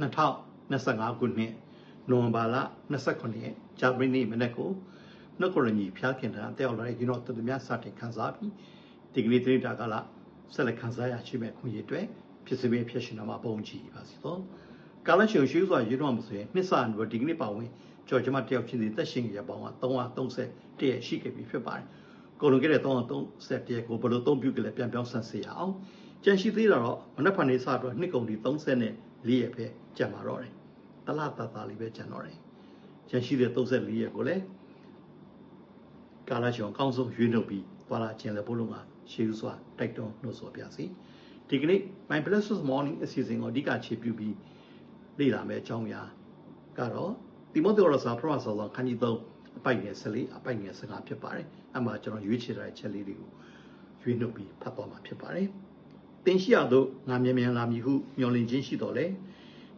2025ခုနှစ်နိုဝင်ဘာလ29ရက်ဂျာမနီမနေ့ကိုနှုတ်ကရညီဖျားခင်တာတက်ရောက်လာတဲ့ကျွန်တော်တူတူများစတင်ခန်းစားပြီးဒီကနေ့တိတာကလာဆက်လက်ခန်းစားရရှိမဲ့ခွင့်ရအတွက်ဖြစ်စေဖြစ်ရှင်တော်မှာပုံကြည့်ပါစီတော့ကာလရှင်ရှိစွာရွေးတော်မှာဆိုရင်နှစ်ဆန်တို့ဒီကနေ့ပါဝင်ကျော်ကျမတယောက်ချင်းစီသက်ရှင်ရပေါင်းက330တည့်ရှိခဲ့ပြီဖြစ်ပါတယ်ကိုလုံခဲ့တဲ့330တည့်ကိုဘယ်လိုသုံးပြုကြလဲပြန်ပြောင်းဆန်းစေရအောင်ကြံရှိသေးတာတော့မနက်ဖြန်နေ့စတော့နှစ်ကုန်ဒီ30နဲ့4ရက်ပဲ ကြံပါတော့တယ်တလားတသားလေးပဲကြံတော့တယ်ကြံရှိတဲ့34ရက်ကိုလည်းကာလရှင်အကောင်းဆုံးရွေးနှုတ်ပြီးသွားလာခြင်းလည်းဘုလုံးကရှေးဥစွာတိုက်တွန်းနှုတ်ဆော်ပြစီဒီကနေ့ My Blessed Morning အစီအစဉ်ကိုအဓိကခြေပြုပြီးလေ့လာမယ်အကြောင်းအရာကတော့တိမောသေရစာပရမဆောဆောင်ခန်းကြီး3အပိုက်ငယ်14အပိုက်ငယ်15ဖြစ်ပါတယ်အမှကျွန်တော်ရွေးချယ်ထားတဲ့ချက်လေးတွေကိုရွေးနှုတ်ပြီးဖတ်သွားမှာဖြစ်ပါတယ်တင်ရှိရသောငါမြင်မြန်လာမည်ဟုမျှော်လင့်ခြင်းရှိတော်လေ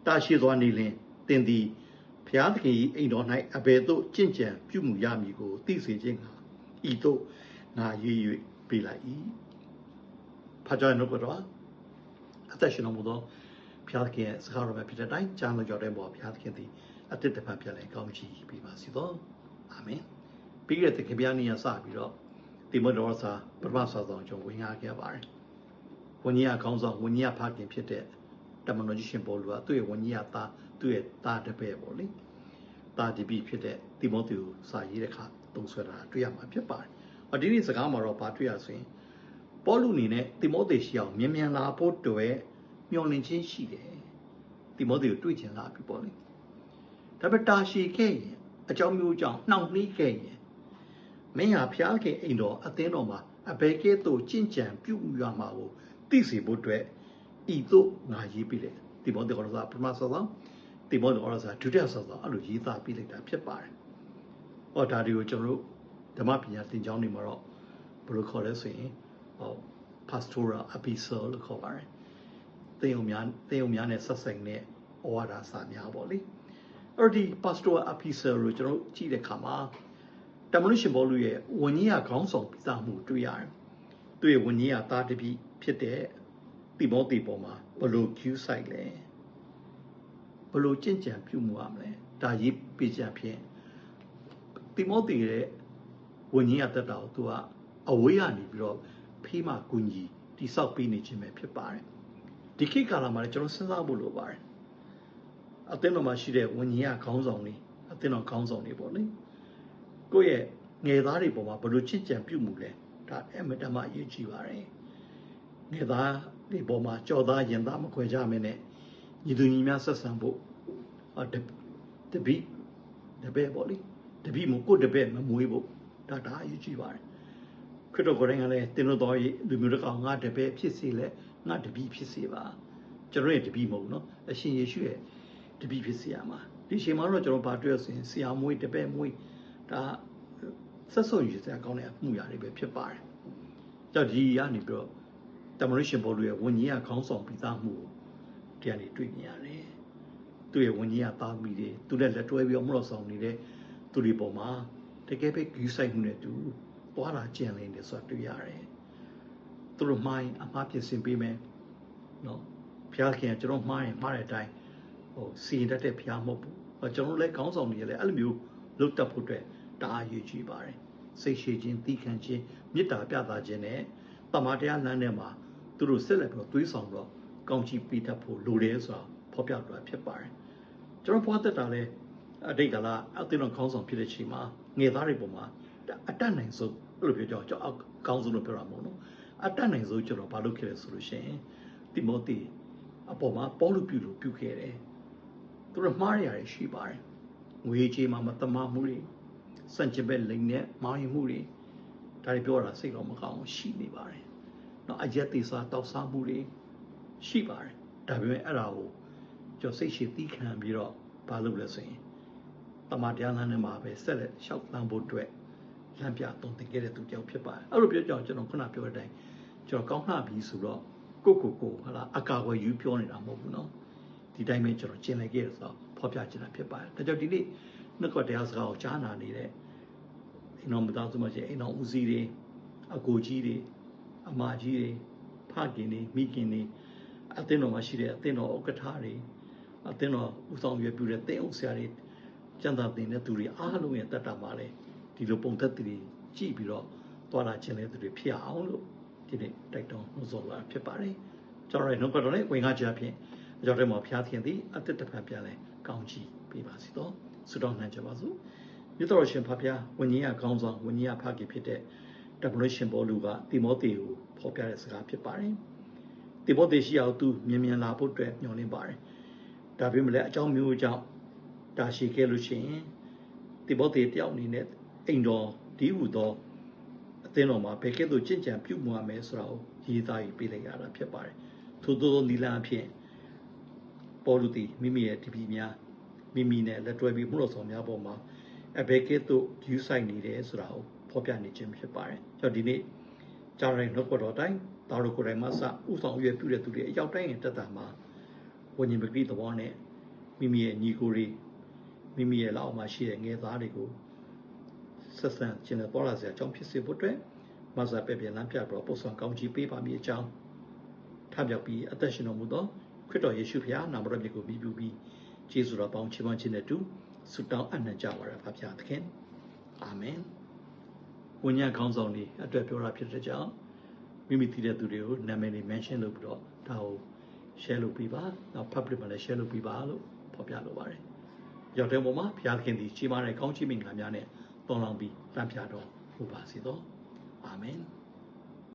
တာရှိစွာနေလင်တင်သည်ဘုရားသခင်၏အိမ်တော်၌အဘယ်သို့ကြင်ကြံပြုမှုရမည်ကိုသိစေခြင်းကဤသို့နာရေး၍ပေးလိုက်၏ဖာကြောင့်တော့တော့အသက်ရှင်တော်မူသောဘုရားသခင်ရဲ့စကားတော်ပဲဖြစ်တဲ့အတိုင်းကြားလို့ကြော်တဲ့ပေါ်ဘုရားသခင်သည်အတိတ်တပတ်ပြန်လဲကောင်းချီးပေးပါစီသောအာမင်ပြီးခဲ့တဲ့ခင်ဗျားနေ့ကစပြီးတော့တိမောတော်စာပထမစာဆောင်ကျွန်ဝင်ရခဲ့ပါတယ်ဝဉ္ကြီးအကောင်းဆောင်ဝဉ္ကြီးအဖခင်ဖြစ်တဲ့ တမန်တော်ကြီးရှင်ပေါလုကသူ့ရဲ့ဝန်ကြီးရသားသူ့ရဲ့သားတပည့်ပေါ့လေသားတပည့်ဖြစ်တဲ့တိမောသေကိုစာရေးတဲ့အခါသုံးဆွဲတာတွေ့ရမှာဖြစ်ပါတယ်။အဒီနေ့စကားမှာတော့ဘာတွေ့ရဆိုရင်ပေါလုအနေနဲ့တိမောသေရှိအောင်မြန်မြန်လာဖို့တွေ့မျှော်လင့်ခြင်းရှိတယ်။တိမောသေကိုတွေ့ချင်လာပြီပေါ့လေ။ဒါပေမဲ့တာရှည်ခဲ့ရင်အကြောင်းမျိုးကြောင့်နှောင့်နှေးခဲ့ရင်မင်းဟာဖျားခင်အိမ်တော်အသင်းတော်မှာအဘယ်ကဲ့သို့ကြင်ကြံပြုမှုရမှာကိုသိစေဖို့အတွက် ဤသို့ငါရေးပေးလိုက်တိမောသေဩရစာပထမဆောဆောင်တိမောသေဩရစာဒုတိယဆောဆောင်အဲ့လိုရေးသားပေးလိုက်တာဖြစ်ပါတယ်။ဟောဒါတွေကိုကျွန်တော်တို့ဓမ္မပညာသင်ကျောင်းတွေမှာတော့ဘယ်လိုခေါ်လဲဆိုရင်ဟော pastoral epistle လို့ခေါ်ပါတယ်။သင်ယုံများသင်ယုံများနဲ့ဆက်ဆိုင်တဲ့ဩဝါဒစာများပေါ့လေ။အဲ့ဒီ pastoral epistle ကိုကျွန်တော်ကြည့်တဲ့အခါမှာတမန်တော်ရှင်ဘောလူရဲ့ဝဉ္ကြီးရခေါင်းဆောင်ပြသမှုတွေ့ရတယ်။သူ့ရဲ့ဝဉ္ကြီးရသားတပည့်ဖြစ်တဲ့ တိမောသေပေါ်မှာဘလို့ Q site လဲဘလို့ကြင်ကြံပြုမှုရမလဲဒါရေးပေးကြဖြင့်တိမောသေရဲ့ဝဉ္ကြီးရတတ်တာကိုသူကအဝေးကနေပြီးတော့ဖေးမှကူညီတိဆောက်ပေးနေခြင်းပဲဖြစ်ပါတယ်ဒီခေတ်ကာလမှာလည်းကျွန်တော်စဉ်းစားဖို့လိုပါတယ်အသင်းတော်မှာရှိတဲ့ဝဉ္ကြီးရခေါင်းဆောင်တွေအသင်းတော်ခေါင်းဆောင်တွေပေါ့လေကိုယ့်ရဲ့ငယ်သားတွေပေါ်မှာဘလို့ချစ်ကြံပြုမှုလဲဒါအမတမအရေးကြီးပါတယ် ငယ်သားတွေပေါ်မှာကြော်သားရင်သားမခွဲကြမင်းနဲ့ညီသူညီများဆက်ဆံဖို့တပိတပည့်ပေါ့လေတပိမကိုတပည့်မမွေးဖို့ဒါဒါအရေးကြီးပါတယ်ခရစ်တော်ကိုယ်တိုင်ကလည်းတင်းတို့တော်လူမျိုးတစ်ကောင်ငါတပည့်ဖြစ်စေလဲငါတပိဖြစ်စေပါကျွန်တော်ရဲ့တပိမဟုတ်နော်အရှင်ယေရှုရဲ့တပိဖြစ်စေရမှာဒီချိန်မှာတော့ကျွန်တော်ဗာတွေ့ဆိုရင်ဆရာမွေးတပည့်မွေးဒါဆက်ဆုံရစရာကောင်းတဲ့အမှုရာတွေပဲဖြစ်ပါတယ်ကြောက်ဒီကနေပြီးတော့ တမရရှင်ဘောလူရဲ့ဝဉ္ကြီးကခေါင်းဆောင်ပြီးသားမှုကိုဒီကနေတွေ့မြင်ရတယ်သူ့ရဲ့ဝဉ္ကြီးကပါမိတယ်သူလည်းလက်တွဲပြီးအမှုတော်ဆောင်နေတဲ့သူတွေပေါ်မှာတကယ်ပဲဂယူဆိုင်မှုနဲ့တူသွားတာကြံလင်းတယ်ဆိုတာတွေ့ရတယ်သူတို့မှိုင်းအမှားပြင်ဆင်ပေးမယ်နော်ဘုရားခင်ကကျွန်တော်မှားရင်မှားတဲ့အတိုင်းဟိုစီရင်တတ်တဲ့ဘုရားမဟုတ်ဘူးကျွန်တော်လည်းခေါင်းဆောင်နေရလဲအဲ့လိုမျိုးလုတ်တက်ဖို့အတွက်တအားယူကြည့်ပါတယ်စိတ်ရှိခြင်းသီးခံခြင်းမေတ္တာပြသခြင်းနဲ့တမန်တော်လမ်းထဲမှာ သူတို့ဆက်လက်ပြီးသွေးဆောင်တော့ကောင်းချီးပေးတတ်ဖို့လိုတယ်ဆိုတာဖော်ပြတာဖြစ်ပါတယ်ကျွန်တော်ဘွားသက်တာလဲအတိတ်ကလာအသင်းတော်ခေါင်းဆောင်ဖြစ်တဲ့ချိန်မှာငယ်သားတွေပေါ်မှာအတတ်နိုင်ဆုံးအဲ့လိုပြောကြကျွန်တော်ကောင်းဆုံးလို့ပြောတာမဟုတ်နော်အတတ်နိုင်ဆုံးကျွန်တော်ဘာလုပ်ခဲ့လဲဆိုလို့ရှိရင်တိမောသေအပေါ်မှာပေါလုပြုလို့ပြုခဲ့တယ်သူတို့မှားရရရှိပါတယ်ငွေကြေးမှာမတမာမှုတွေစံချဘက်လိန်နဲ့မောင်းရင်မှုတွေဒါတွေပြောတာစိတ်တော့မကောင်းရှိနေပါတယ် နော်အရက်သေးစွာတောက်စားမှုတွေရှိပါတယ်ဒါပေမဲ့အဲ့ဒါကိုကျွန်စိတ်ရှိသီးခံပြီးတော့ဘာလုပ်လဲဆိုရင်တမန်တရားလမ်းထဲမှာပဲဆက်လက်လျှောက်လမ်းဖို့အတွက်လမ်းပြအသုံးသင်ခဲ့တဲ့သူတယောက်ဖြစ်ပါတယ်အဲ့လိုပြောကြအောင်ကျွန်တော်ခုနပြောတဲ့အတိုင်းကျွန်တော်ကောင်းလှပြီဆိုတော့ကိုကိုကိုဟာလာအကာအကွယ်ယူပြောနေတာမဟုတ်ဘူးနော်ဒီတိုင်းပဲကျွန်တော်ကျင်လည်ခဲ့ရဆိုတော့ဖော်ပြချင်တာဖြစ်ပါတယ်ဒါကြောင့်ဒီနေ့နှုတ်ကတရားစကားကိုကြားနာနေတဲ့အိမ်တော်မသားစုမရှိအိမ်တော်ဦးစီးတွေအကိုကြီးတွေ အမကြီးတွေဖခင်တွေမိခင်တွေအသင်းတော်မှာရှိတဲ့အသင်းတော်ဥက္ကဋ္ဌတွေအသင်းတော်ဦးဆောင်ရွက်ပြုတဲ့တင်းအောင်ဆရာတွေကျန်တာတင်တဲ့သူတွေအားလုံးရဲ့တက်တာမှာလဲဒီလိုပုံသက်တွေကြည့်ပြီးတော့သွားလာခြင်းတဲ့သူတွေဖြစ်အောင်လို့ဒီနေ့တိုက်တွန်းနှိုးဆော်လာဖြစ်ပါတယ်ကျွန်တော်ရဲ့နှုတ်ကတော်လေးဝင်ကားကြဖြင့်အကြောင်းထဲမှာဖျားသခင်သည်အသက်တစ်ဖန်ပြန်လဲကောင်းချီးပေးပါစီတော့ဆုတောင်းနိုင်ကြပါစို့မြတ်တော်ရှင်ဖဖျားဝိညာဉ်ရကောင်းဆောင်ဝိညာဉ်ရဖခင်ဖြစ်တဲ့ တမလို့ရှင်ဘောလူကတိမောသေကိုဖော်ပြတဲ့စကားဖြစ်ပါတယ်တိမောသေရှိအောင်သူမြင်မြန်လာဖို့အတွက်ညွှန်လင်းပါတယ်ဒါပေမဲ့လည်းအကြောင်းမျိုးကြောင့်တာရှိခဲ့လို့ရှိရင်တိမောသေတယောက်အနေနဲ့အိမ်တော်ဒီဟုသောအသင်းတော်မှာဘယ်ကဲ့သို့ကြင်ကြံပြုမှုရမယ်ဆိုတာကိုရေးသားရေးပေးလိုက်ရတာဖြစ်ပါတယ်ထို့သောနီလာအဖြစ်ပေါ်လူတီမိမိရဲ့တပည့်များမိမိနဲ့လက်တွဲပြီးမှုတော်ဆောင်များပေါ်မှာအဘယ်ကဲ့သို့ယူဆိုင်နေတယ်ဆိုတာကို ဖော်ပြနေခြင်းဖြစ်ပါတယ်။ကျွန်တော်ဒီနေ့ကြားရတဲ့နှုတ်ကတော်တိုင်းဒါတို့ကိုယ်တိုင်မှစဥဆောင်ရွက်ပြုတဲ့သူတွေအရောက်တိုင်းရဲ့တက်တာမှာဝิญဉ်ပဂတိသဘောနဲ့မိမိရဲ့ညီကိုတွေမိမိရဲ့လောက်မှာရှိတဲ့ငယ်သားတွေကိုဆက်ဆံခြင်းနဲ့ပေါ်လာစရာအကြောင်းဖြစ်စေဖို့အတွက်မဆာပဲ့ပြန်လမ်းပြပြီးပို့ဆောင်ကောင်းချီးပေးပါမည်အကြောင်းထပ်ပြောက်ပြီးအသက်ရှင်တော်မူသောခရစ်တော်ယေရှုဖခင်နာမတော်မြတ်ကိုပြီးပြီးကျေးဇူးတော်ပေါင်းချီးမွမ်းခြင်းနဲ့တူဆုတောင်းအပ်နှံကြပါရပါဖခင်သခင်အာမင် ဝိညာဉ်ခေါင်းဆောင်တွေအတွက်ပြောတာဖြစ်တဲ့ကြောင့်မိမိတည်တဲ့သူတွေကိုနာမည်တွေ mention လုပ်ပြီးတော့ဒါကို share လုပ်ပေးပါနောက် public မှာလည်း share လုပ်ပေးပါလို့ဖော်ပြလိုပါတယ်ရောက်တဲ့ပုံမှာဘုရားသခင်ဒီကြီးမားတဲ့ကောင်းချီးမင်္ဂလာများနဲ့တော်လောင်ပြီးတန်ပြတော်မူပါစေသောအာမင်